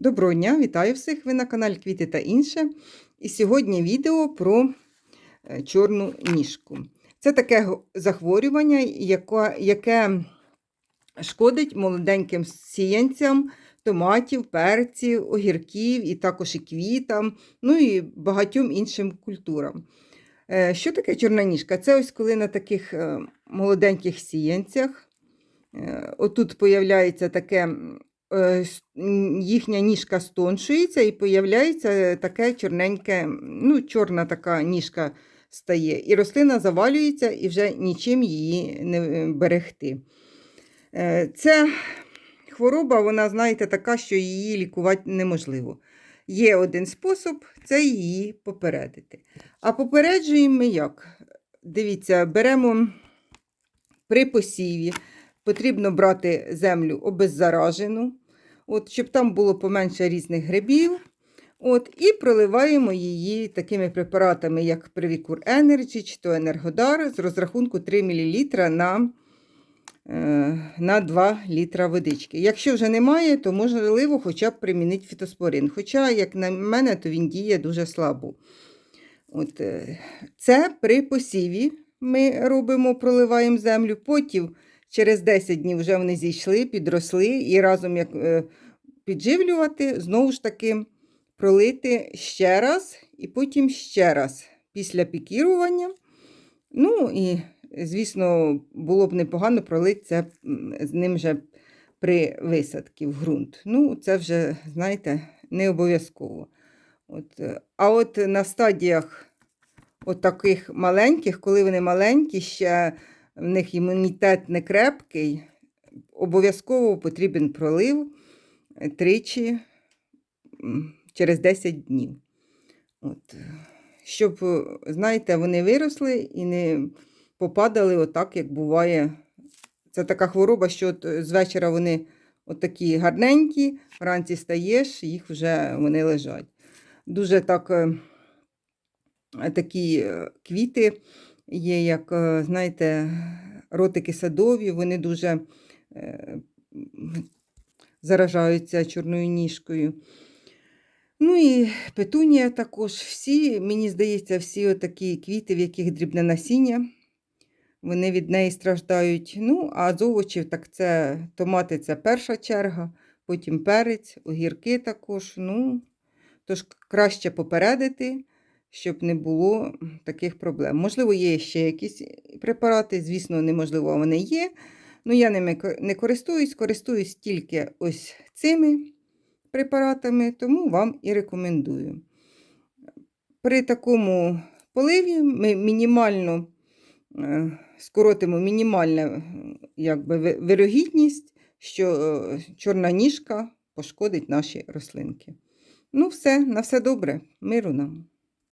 Доброго дня, вітаю всіх! Ви на каналі Квіти та інше. І сьогодні відео про е, чорну ніжку. Це таке захворювання, яке, шкодить молоденьким сіянцям томатів, перців, огірків і також і квітам, ну і багатьом іншим культурам. Е, Що таке чорна ніжка? Це ось коли на таких е, молоденьких сіянцях отут появляється таке їхня ніжка стоншується і появляється таке чорненьке, ну, чорна така ніжка стає. І рослина завалюється і вже нічим її не е, берегти. Е, Це хвороба, вона, знаєте, така, що її лікувати неможливо. Є один спосіб це її попередити. А попереджуємо ми як? Дивіться, беремо при посіві, потрібно брати землю обеззаражену, от, щоб там було поменше різних грибів. От, і проливаємо її такими препаратами, як Привікур Energy чи то Енергодар з розрахунку 3 мл на, е, на 2 літра водички. Якщо вже немає, то можливо хоча б примінити фітоспорин. Хоча, як на мене, то він діє дуже слабо. От, е, це при посіві ми робимо, проливаємо землю. Потім через 10 днів вже вони зійшли, підросли і разом як е, підживлювати, знову ж таки пролити ще раз і потім ще раз після пікірування. Ну і, звісно, було б непогано пролити це з ним вже при висадці в ґрунт. Ну, це вже, знаєте, не обов'язково. От, е, а от на стадіях от таких маленьких, коли вони маленькі, ще в них імунітет не крепкий, обов'язково потрібен пролив е, тричі через 10 днів. От. е, Щоб, е, знаєте, вони виросли і не попадали отак, як буває. Це така хвороба, що от з вечора вони от такі гарненькі, вранці стаєш, їх вже вони лежать. Дуже так, такі квіти є, як, е, знаєте, ротики садові, вони дуже е, заражаються чорною ніжкою. Ну і петунія також. Всі, мені здається, всі такі квіти, в яких дрібне насіння, вони від неї страждають. Ну, а з овочів, так це томати це перша черга, потім перець, огірки також. Ну, тож краще попередити, щоб не було таких проблем. Можливо, є ще якісь препарати, звісно, неможливо, вони є. Ну, я ними не користуюсь, користуюсь тільки ось цими препаратами, тому вам і рекомендую. При такому поливі ми мінімально е, скоротимо мінімальну якби, вирогідність, що е, чорна ніжка пошкодить наші рослинки. Ну, все, на все добре. Миру нам.